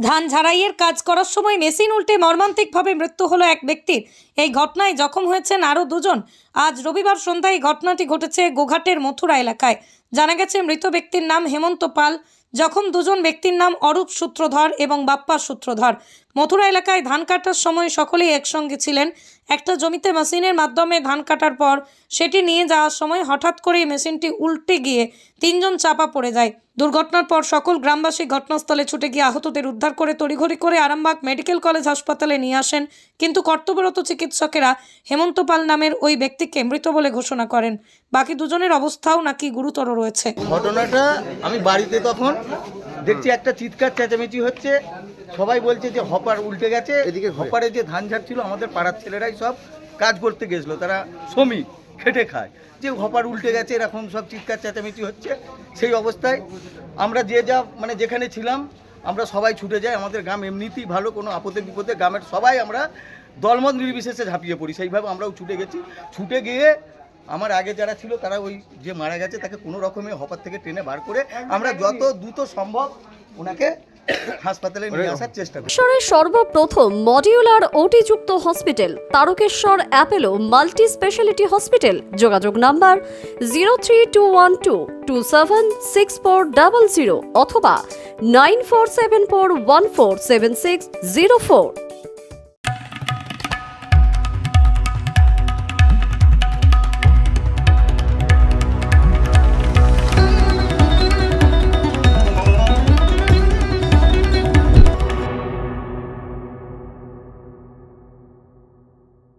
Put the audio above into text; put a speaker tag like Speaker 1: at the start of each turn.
Speaker 1: ধান ঝাড়াইয়ের কাজ করার সময় মেশিন উল্টে মর্মান্তিকভাবে মৃত্যু হলো এক ব্যক্তির। এই ঘটনায় জখম হয়েছেন আরও দুজন। আজ রবিবার সন্ধ্যায় ঘটনাটি ঘটেছে গোঘাটের মথুরা এলাকায়। জানা গেছে, মৃত ব্যক্তির নাম হেমন্ত পাল। জখম দুজন ব্যক্তির নাম অরূপ সূত্রধর এবং বাপ্পা সূত্রধর। মথুরা এলাকায় ধান কাটার সময় সকলেই একসঙ্গে ছিলেন। একটা জমিতে মেশিনের মাধ্যমে ধান কাটার পর সেটি নিয়ে যাওয়ার সময় হঠাৎ করেই মেশিনটি উল্টে গিয়ে তিনজন চাপা পড়ে যায়। দুর্ঘটনার পর সকল গ্রামবাসী ঘটনাস্থলে ছুটে গিয়ে আহতদের উদ্ধার করে তড়িঘড়ি করে আরামবাগ মেডিকেল কলেজ হাসপাতালে নিয়ে আসেন। কিন্তু কর্তব্যরত চিকিৎসকেরা হেমন্ত পাল নামের ওই ব্যক্তিকে মৃত বলে ঘোষণা করেন। বাকি দুজনের অবস্থাও নাকি গুরুতর রয়েছে।
Speaker 2: ঘটনাটা আমি বাড়িতে তখন দেখছি একটা চিৎকার চেঁচামেচি হচ্ছে। সবাই বলছে যে হপার উল্টে গেছে। এদিকে হপারে যে ধান ঝাড়ছিল আমাদের পাড়ার ছেলেরাই সব কাজ করতে গেছিল। তারা শ্রমিক খেটে খায়। যে হপার উল্টে গেছে এরকম সব চিৎকার চেঁচামেচি হচ্ছে। সেই অবস্থায় আমরা যে যা মানে যেখানে ছিলাম আমরা সবাই ছুটে যাই। আমাদের গ্রাম এমনিতেই ভালো কোনো আপদে বিপদে। গ্রামের সবাই আমরা দলমত নির্বিশেষে ঝাঁপিয়ে পড়ি। সেইভাবে আমরাও ছুটে গেছি। ছুটে গিয়ে আমার আগে যারা ছিল তারা ওই যে মারা গেছে তাকে কোনো রকমে হপার থেকে ট্রেনে বার করে আমরা যত দ্রুত সম্ভব ওনাকে হাসপাতালে নিয়ে আসার চেষ্টা করি।
Speaker 3: সর্বপ্রথম modular ওটিযুক্ত hospital Tarakeswar Apollo multi speciality hospital যোগাযোগ number zero three two one two two seven six four double zero অথবা nine four seven four one four seven six zero four